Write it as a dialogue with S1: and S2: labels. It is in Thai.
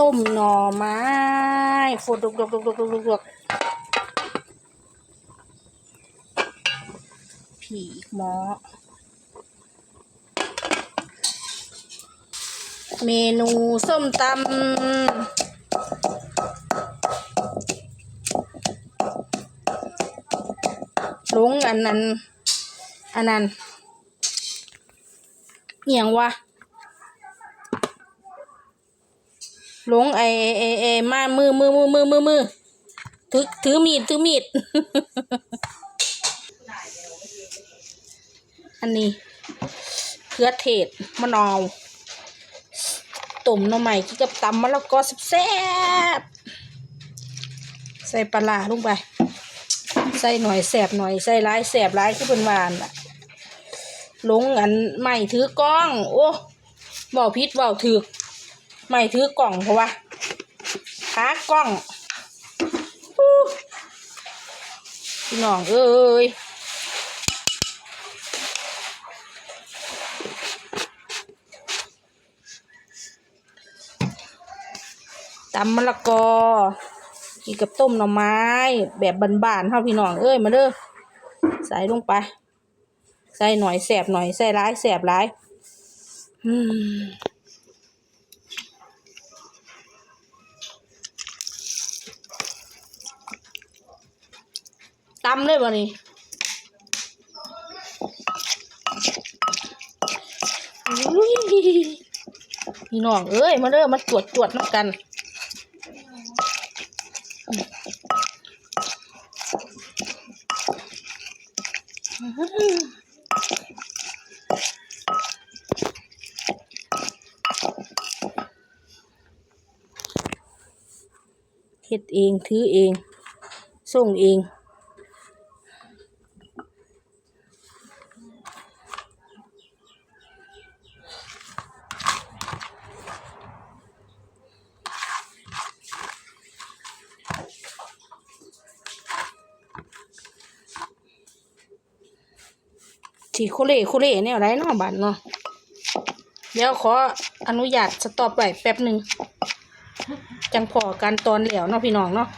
S1: ต้มหน่อไม้ฝดดกดกดกดกดกดกผีหมอ เมนูส้มตำลุงอันนั้น อันนั้นเอียงวะ หลงไอไอไอมามือมือมือมือมือมือถือถือมีดถือมีด อันนี้เครือเทศมะนาวต้มหน่อไม้กินกับตำมะละกอแซ่บใส่ปลาร้าลงไป ใส่หน่อยแสบหน่อยใส่ร้ายแสบร้ายคือเป็นหวานอะลงอันใหม่ถือกล้อง โอ้เบาพิษเบาถือ กใหม่ถือกล่องเพราะว่าขากล้องพี่น้องเอ้ยตำมะละกอกินกับต้มหน่อไม้ แบบบานๆเท่าพี่น้องเอ้ยมาเด้อใส่ลงไป ใส่หน่อยแสบหน่อยใส่ร้ายแสบร้าย อืมำเลยบ่นี่อุ้พี่น้องเอ้ยมาเด้อมาตรวจตรวจน้ำกันเฮ็ดเอง ถือเอง ส่งเอง ที่โคเล่โคเล่เนี่ยไรเนาะบันเนาะเดี๋ยวขออนุญาตสต็อปไว้แป๊บหนึ่งจังพอการตอนเหลวเนาะพี่น้องเนาะ